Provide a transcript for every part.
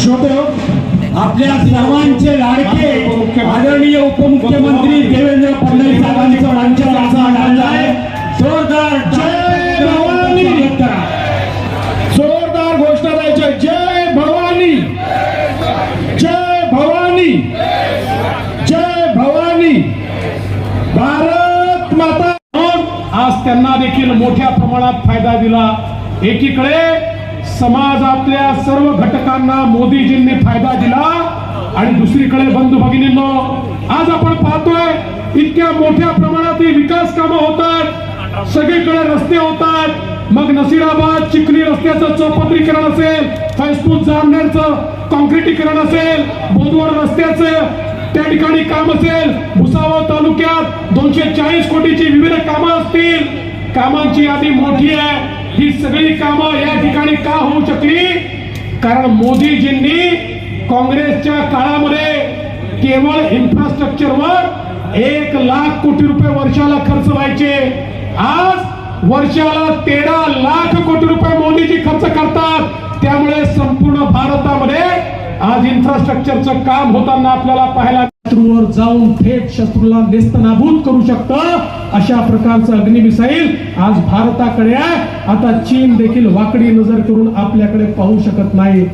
शोधक आपल्या सर्वांचे लाडके आदरणीय उपमुख्यमंत्री देवेंद्र फडणवीस साहेबांचं मंचाचा आढळला आहे. जोरदार जोरदार घोषणा द्यायच्या. जय भवानी. जय भवानी. जय भवानी. भारत माता. आज त्यांना देखील मोठ्या प्रमाणात फायदा दिला. एकीकडे समाजातल्या सर्व घटकांना मोदीजींनी फायदा दिला आणि दुसरीकडे बंधू भगिनींनो आज आपण पाहतोय इतक्या मोठ्या प्रमाणात विकास कामं होतात सगळीकडे रस्ते होतात. मग नसीराबाद चिखली रस्त्याचं चौपदरीकरण असेल फैजपूर जामनेरचं कॉन्क्रिटीकरण असेल बोदवड रस्त्याचं त्या ठिकाणी काम असेल भुसावळ तालुक्यात दोनशे चाळीस कोटीची विविध कामं असतील. कामांची यादी मोठी आहे. ही सगळी कामं या ठिकाणी का होऊ शकली? कारण मोदीजींनी काँग्रेसच्या काळामध्ये केवळ इन्फ्रास्ट्रक्चरवर एक लाख कोटी रुपये वर्षाला खर्च व्हायचे. आज वर्षाला तेरा लाख कोटी रुपये मोदीजी खर्च करतात. त्यामुळे संपूर्ण भारतामध्ये आज इन्फ्रास्ट्रक्चरचं काम होताना आपल्याला पाहायला शत्रूवर जाऊन थेट शत्रूला नेस्तनाभूत करू शकतं अशा प्रकारचं अग्निमिसाईल आज भारताकडे आहे. आता चीन देखील वाकडी नजर करून आपल्याकडे पाहू शकत नाही.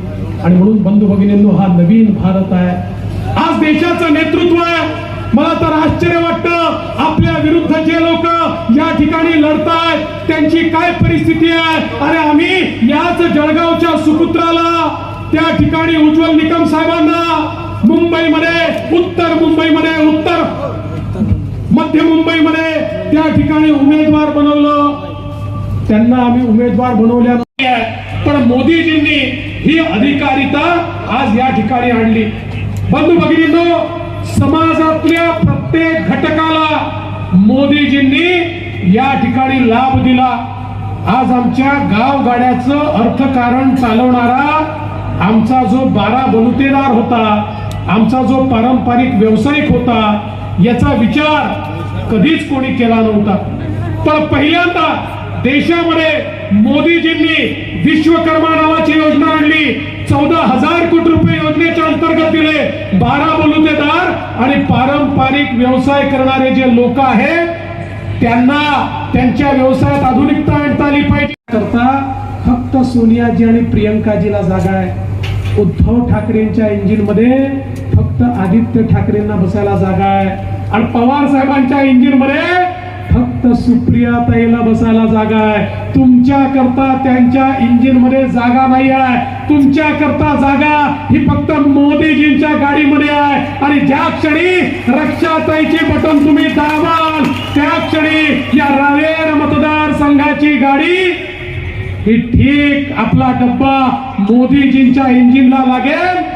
आणि म्हणून बंधू भगिनींनो हा नवीन भारत आहे. आज देशाचं नेतृत्व आहे. मला तर आश्चर्य वाटतं आपल्या विरुद्ध जे लोक या ठिकाणी लढतायत त्यांची काय परिस्थिती आहे? अरे आम्ही याच जळगावच्या सुपुत्राला त्या ठिकाणी उज्ज्वल निकम साहेबांना मुंबईमध्ये उत्तर मुंबईमध्ये उत्तर मध्य मुंबईमध्ये त्या ठिकाणी उमेदवार बनवलं. त्यांना आम्ही उमेदवार बनवल्या नाही पण मोदीजींनी ही अधिकारिता आज या ठिकाणी आणली. बंधू भगिनींनो समाजातल्या प्रत्येक घटकाला मोदीजींनी या ठिकाणी लाभ दिला. आज आमच्या गावगाड्याचं अर्थकारण चालवणारा आमचा जो बारा बलुतेदार होता आमचा जो पारंपरिक व्यावसायिक होता याचा विचार कधीच कोणी केला नव्हता. पण पहिल्यांदा देशामध्ये मोदीजींनी विश्वकर्मा नावाची योजना आणली. चौदा हजार कोटी रुपये योजनेच्या अंतर्गत दिले. बारा बलुतेदार आणि पारंपरिक व्यवसाय करणारे जे लोक आहेत त्यांना त्यांच्या व्यवसायात आधुनिकता आणता आली पाहिजे. करता फक्त सोनियाजी आणि प्रियंकाजीला जागा आहे. उद्धव ठाकरेंच्या इंजिनमध्ये फक्त आदित्य ठाकरेंना बसायला जागा आहे. आणि पवार साहेबांच्या इंजिनमध्ये फक्त सुप्रिया ताईला बसायला जागा आहे. तुमच्या करता त्यांच्या इंजिनमध्ये जागा नाही आहे. तुमच्या करता जागा ही फक्त मोदीजींच्या गाडीमध्ये आहे. आणि ज्या क्षणी रक्षाताईचे बटन तुम्ही दाबाल त्या क्षणी या रावेर मतदारसंघाची गाडी की ठीक आपला डब्बा मोदीजींच्या इंजिनला लागेल.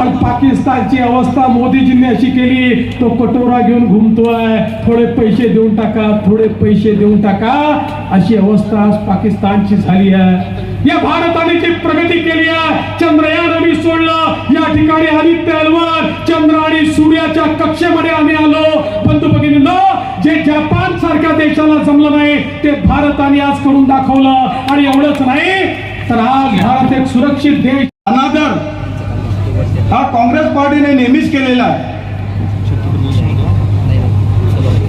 आणि पाकिस्तानची अवस्था मोदीजींनी अशी केली तो कटोरा घेऊन घुमतोय. थोडे पैसे देऊन टाका थोडे पैसे देऊन टाका. अशी अवस्था आज पाकिस्तानची झाली आहे. या भारताने जी प्रगती केली आहे चंद्रयान आम्ही सोडलं. या ठिकाणी आदित्य अलवार चंद्र आणि सूर्याच्या कक्षेमध्ये आम्ही आलो. बंधू भगिनी जे जपान सारख्या देशाला जमलं नाही ते भारताने आज करून दाखवलं. आणि एवढंच नाही तर आज भारत एक सुरक्षित देश. अनादर. हा काँग्रेस पार्टीने नेहमीच केलेला आहे.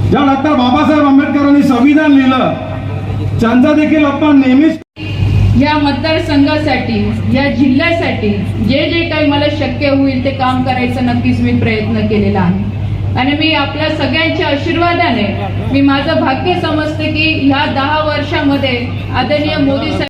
ज्या डॉक्टर बाबासाहेब आंबेडकरांनी संविधान लिहिलं त्यांचा देखील आपण नेहमीच या मतदारसंघासाठी या जिल्ह्यासाठी जे जे काही मला शक्य होईल ते काम करायचं नक्कीच मी प्रयत्न केलेला आहे. आणि मी आपल्या सगळ्यांच्या आशीर्वादाने मी माझं भाग्य समजते की ह्या दहा वर्षामध्ये आदरणीय मोदी